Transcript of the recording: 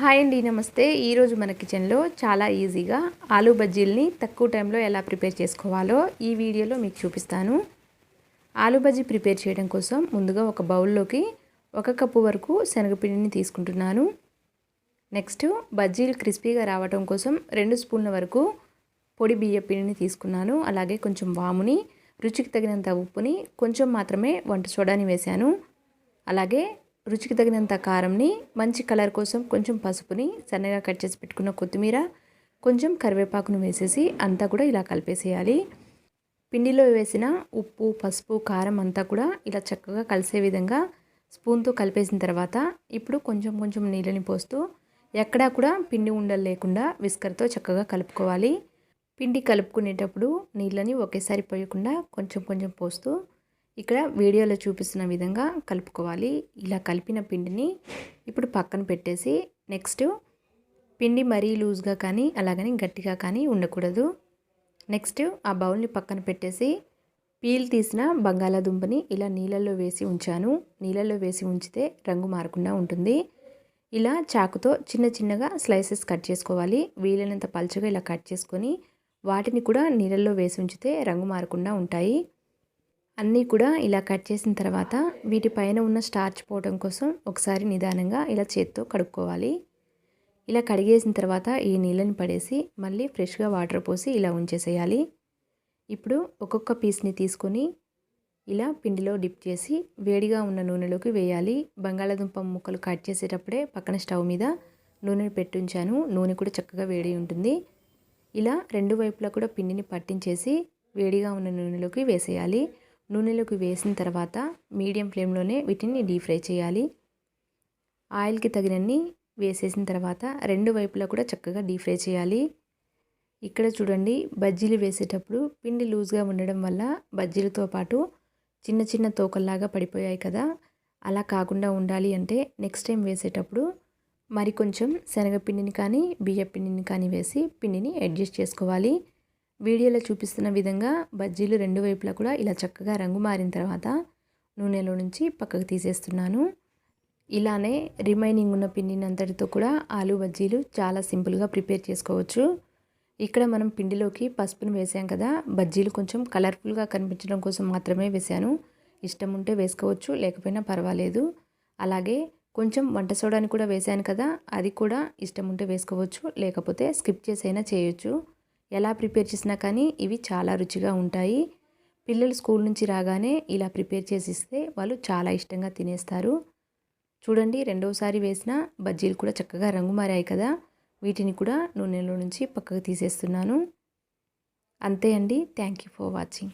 Hi అండి నమస్తే. ఈరోజు మన కిచెన్లో చాలా ఈజీగా ఆలూ బజ్జీల్ని తక్కువ టైంలో ఎలా ప్రిపేర్ చేసుకోవాలో ఈ వీడియోలో మీకు చూపిస్తాను. ఆలూ బజ్జీ ప్రిపేర్ చేయడం కోసం ముందుగా ఒక బౌల్లోకి ఒక కప్పు వరకు శనగపిండిని తీసుకుంటున్నాను. నెక్స్ట్ బజ్జీలు క్రిస్పీగా రావడం కోసం రెండు స్పూన్ల వరకు పొడి బియ్య పిండిని తీసుకున్నాను. అలాగే కొంచెం వాముని రుచికి తగినంత ఉప్పుని కొంచెం మాత్రమే వంట సోడాని వేశాను. అలాగే రుచికి తగినంత కారంని మంచి కలర్ కోసం కొంచెం పసుపుని సన్నగా కట్ చేసి పెట్టుకున్న కొత్తిమీర కొంచెం కరివేపాకును వేసేసి అంతా కూడా ఇలా కలిపేసేయాలి. పిండిలో వేసిన ఉప్పు పసుపు కారం అంతా కూడా ఇలా చక్కగా కలిసే విధంగా స్పూన్తో కలిపేసిన తర్వాత ఇప్పుడు కొంచెం కొంచెం నీళ్ళని పోస్తూ ఎక్కడా కూడా పిండి ఉండలు లేకుండా విస్కర్తో చక్కగా కలుపుకోవాలి. పిండి కలుపుకునేటప్పుడు నీళ్ళని ఒకేసారి పోయకుండా కొంచెం కొంచెం పోస్తూ ఇక్కడ వీడియోలో చూపిస్తున్న విధంగా కలుపుకోవాలి. ఇలా కలిపిన పిండిని ఇప్పుడు పక్కన పెట్టేసి నెక్స్ట్ పిండి మరీ లూజ్గా కానీ అలాగని గట్టిగా కానీ ఉండకూడదు. నెక్స్ట్ ఆ బౌల్ని పక్కన పెట్టేసి పీల్ తీసిన బంగాళాదుంపని ఇలా నీళ్ళల్లో వేసి ఉంచాను. నీళ్ళల్లో వేసి ఉంచితే రంగు మారకుండా ఉంటుంది. ఇలా చాకుతో చిన్న చిన్నగా స్లైసెస్ కట్ చేసుకోవాలి. వీలైనంత పలుచగా ఇలా కట్ చేసుకొని వాటిని కూడా నీళ్ళల్లో వేసి ఉంచితే రంగు మారకుండా ఉంటాయి. అన్నీ కూడా ఇలా కట్ చేసిన తర్వాత వీటిపైన ఉన్న స్టార్చ్ పోవడం కోసం ఒకసారి నిదానంగా ఇలా చేత్తో కడుక్కోవాలి. ఇలా కడిగేసిన తర్వాత ఈ నీళ్ళని పడేసి మళ్ళీ ఫ్రెష్గా వాటర్ పోసి ఇలా ఉంచేసేయాలి. ఇప్పుడు ఒక్కొక్క పీస్ని తీసుకొని ఇలా పిండిలో డిప్ చేసి వేడిగా ఉన్న నూనెలోకి వేయాలి. బంగాళాదుంప ముక్కలు కట్ చేసేటప్పుడే పక్కన స్టవ్ మీద నూనెని పెట్టుంచాను. నూనె కూడా చక్కగా వేడి ఉంటుంది. ఇలా రెండు వైపులా కూడా పిండిని పట్టించేసి వేడిగా ఉన్న నూనెలోకి వేసేయాలి. నూనెలోకి వేసిన తర్వాత మీడియం ఫ్లేమ్లోనే వీటిని డీప్ ఫ్రై చేయాలి. ఆయిల్కి తగినన్ని వేసేసిన తర్వాత రెండు వైపులా కూడా చక్కగా డీప్ ఫ్రై చేయాలి. ఇక్కడ చూడండి బజ్జీలు వేసేటప్పుడు పిండి లూజ్గా ఉండడం వల్ల బజ్జీలతో పాటు చిన్న చిన్న తోకల్లాగా పడిపోయాయి కదా. అలా కాకుండా ఉండాలి అంటే నెక్స్ట్ టైం వేసేటప్పుడు మరి కొంచెం శనగపిండిని కానీ బియ్య పిండిని కానీ వేసి పిండిని అడ్జస్ట్ చేసుకోవాలి. వీడియోలో చూపిస్తున్న విధంగా బజ్జీలు రెండు వైపులా కూడా ఇలా చక్కగా రంగు మారిన తర్వాత నూనెలో నుంచి పక్కకు తీసేస్తున్నాను. ఇలానే రిమైనింగ్ ఉన్న పిండిని అంతటితో కూడా ఆలు బజ్జీలు చాలా సింపుల్గా ప్రిపేర్ చేసుకోవచ్చు. ఇక్కడ మనం పిండిలోకి పసుపును వేసాం కదా బజ్జీలు కొంచెం కలర్ఫుల్గా కనిపించడం కోసం మాత్రమే వేసాను. ఇష్టం ఉంటే వేసుకోవచ్చు లేకపోయినా పర్వాలేదు. అలాగే కొంచెం వంట సోడాని కూడా వేసాను కదా అది కూడా ఇష్టం ఉంటే వేసుకోవచ్చు లేకపోతే స్కిప్ చేసైనా చేయొచ్చు. ఎలా ప్రిపేర్ చేసినా కానీ ఇవి చాలా రుచిగా ఉంటాయి. పిల్లలు స్కూల్ నుంచి రాగానే ఇలా ప్రిపేర్ చేసి ఇస్తే వాళ్ళు చాలా ఇష్టంగా తినేస్తారు. చూడండి రెండవసారి వేసిన బజ్జీలు కూడా చక్కగా రంగు మారాయి కదా. వీటిని కూడా నూనెలో నుంచి పక్కకు తీసేస్తున్నాను. అంతే అండి. Thank you for watching.